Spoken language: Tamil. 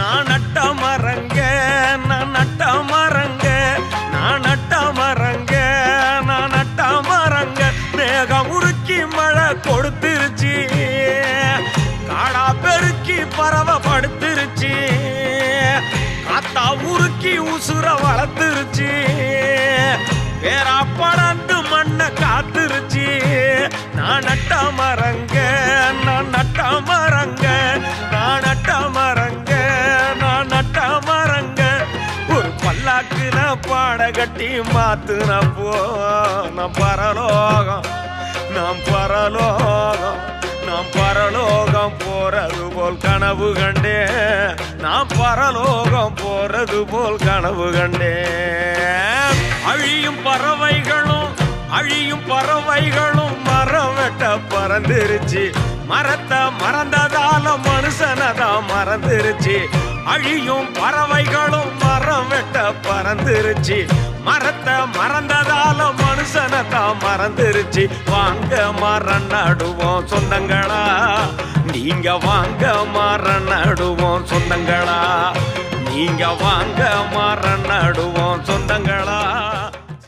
நான் நட்ட மரங்க நான் நட்ட மரங்க நான் நட்ட மரங்க நான் நட்ட மரங்க மேகம் உருக்கி மழை கொடுத்துருச்சு. காடா பெருக்கி பறவை படுத்துருச்சு. காத்தா உருக்கி உசுர வளர்த்துருச்சு. வேறா படந்து மண்ணை காத்துருச்சு. நான் நட்ட மரங்க நான் நட்ட மரங்க பல்லாக்குன பாட கட்டி மாத்துனப்போ நான் பரலோகம் நாம் பரலோகம் நாம் பரலோகம் போறது போல் கனவு கண்டே. நாம் பரலோகம் போறது போல் கனவு கண்டே. அழியும் பறவைகளும் அழியும் பறவைகளும் மரம் வெட்ட பறந்துருச்சு. மரத்தை மறந்ததால மனுஷனதான் மறந்துருச்சு. அழியும் பறவைகளும் மரம் வெட்ட பறந்துருச்சு. மரத்தை மறந்ததால மனுஷனை தான் மறந்துருச்சு. வாங்க மரம் நடுவோம் சொந்தங்களா? நீங்க வாங்க மரம் நடுவோம் சொந்தங்களா? நீங்க வாங்க மரம் நடுவோம்